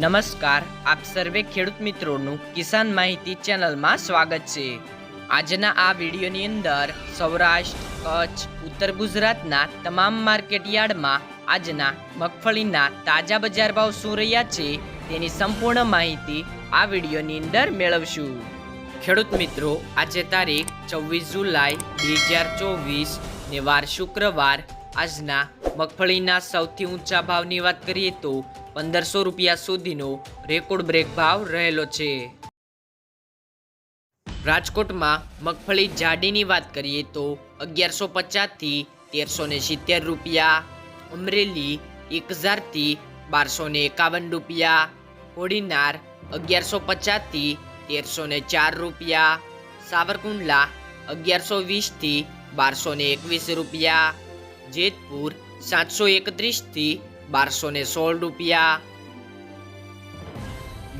નમસ્કાર, આપ સર્વે ખેડૂત મિત્રોનું કિસાન માહિતી ચેનલમાં સ્વાગત છે. આજના આ વિડીયોની અંદર સૌરાષ્ટ્ર, કચ્છ, ઉત્તર ગુજરાતના તમામ માર્કેટ યાર્ડમાં આજના મગફળીના તાજા બજાર ભાવ શું રહ્યા છે તેની સંપૂર્ણ માહિતી આ વિડીયોની અંદર મેળવશું. ખેડૂત મિત્રો, આજે તારીખ છવ્વીસ જુલાઈ બે હજાર ચોવીસ ને વાર શુક્રવાર આજના મગફળીના સૌથી ઊંચા ભાવની વાત કરીએ તો પંદરસો રૂપિયા સુધીનો રેકોર્ડ બ્રેક ભાવ રહેલો છે. રાજકોટમાં મગફળી જાડીની વાત કરીએ તો અગિયારસો પચાસથી તેરસો ને સિત્તેર રૂપિયા, અમરેલી એક હજારથી બારસો ને એકાવન રૂપિયા, કોડીનાર અગિયારસો પચાસથી તેરસો ને ચાર રૂપિયા, સાવરકુંડલા અગિયારસો વીસથી બારસો ને એકવીસ રૂપિયા જેતપુર સાતસો એકત્રીસથી બારસો ને સોળ રૂપિયા.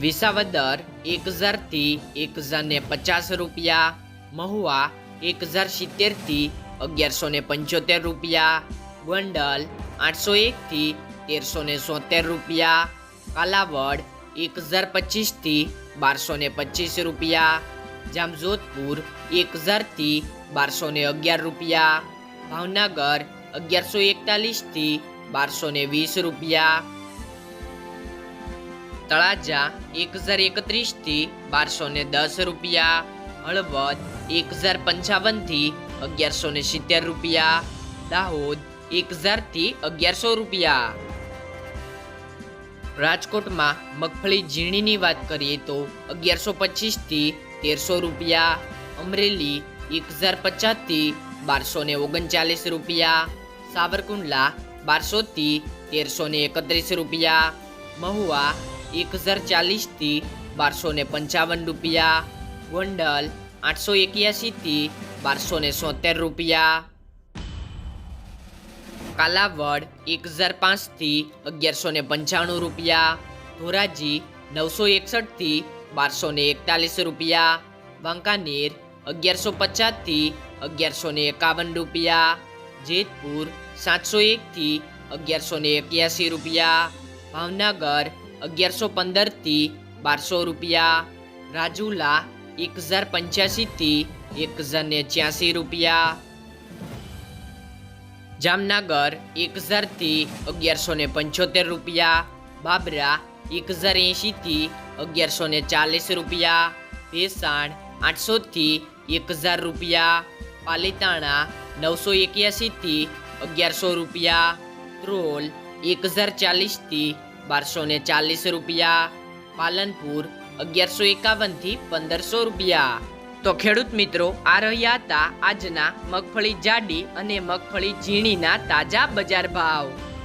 વિસાવદર એક હજારથી એક હજાર ને પચાસ રૂપિયા. મહુવા એક હજાર સિત્તેરથી અગિયારસો ને પંચોતેર રૂપિયા. ગોંડલ આઠસો એકથી તેરસો ને સોતેર રૂપિયા. કાલાવડ એક હજાર પચીસથી બારસો ને પચીસ રૂપિયા. જામજોધપુર એક હજારથી બારસો ને અગિયાર રૂપિયા. ભાવનગર અગિયારસો એકતાલીસથી બારસો ને વીસ રૂપિયા. તળાજા એક હજાર એકત્રીસથી બારસો ને દસ રૂપિયા. હળવદ એક હજાર પંચાવનથી અગિયારસો ને સિત્તેર રૂપિયા. દાહોદ એક હજારથી અગિયારસો રૂપિયા. રાજકોટમાં મગફળી ઝીણીની વાત કરીએ તો અગિયારસો પચીસથી તેરસો રૂપિયા. અમરેલી એક હજાર પચાસથી બારસો ને ઓગણચાલીસ રૂપિયા. સાવરકુંડલા બારસોથી તેરસો ને એકત્રીસ રૂપિયા, મહુવા એક હજાર ચાલીસથી બારસો ને પંચાવન રૂપિયા, ગોંડલ આઠસો એક્યાસીથી બારસો ને સોતેર રૂપિયા. કાલાવડ એક હજાર પાંચથી અગિયારસો ને પંચાણું રૂપિયા, ધોરાજી નવસો એકસઠથી બારસો ને એકતાલીસ રૂપિયા, વાંકાનેર અગિયારસો પચાસથી અગિયારસો ને એકાવન રૂપિયા. જેતપુર સાતસો એકથી અગિયારસો ને એક્યાસી રૂપિયા. ભાવનગર અગિયારસો પંદરથી બારસો રૂપિયા. રાજુલા એક હજાર પંચ્યાસીથી એક હજાર ને છ્યાસી રૂપિયા. જામનગર એક હજારથી અગિયારસો ને પંચોતેર રૂપિયા. બાબરા એક હજાર એંશીથી અગિયારસો ને ચાલીસ રૂપિયા. ભેસાણ આઠસોથી એક હજાર રૂપિયા. પાલીતાણા નવસો એક્યાસીથી અગિયારસો રૂપિયા. ત્રોલ એક હજાર ચાલીસથી બારસો ને ચાલીસ રૂપિયા. પાલનપુર અગિયારસો એકાવનથી પંદરસો રૂપિયા. તો ખેડૂત મિત્રો, આ રહ્યા હતા આજના મગફળી જાડી અને મગફળી ઝીણીના તાજા બજાર ભાવ.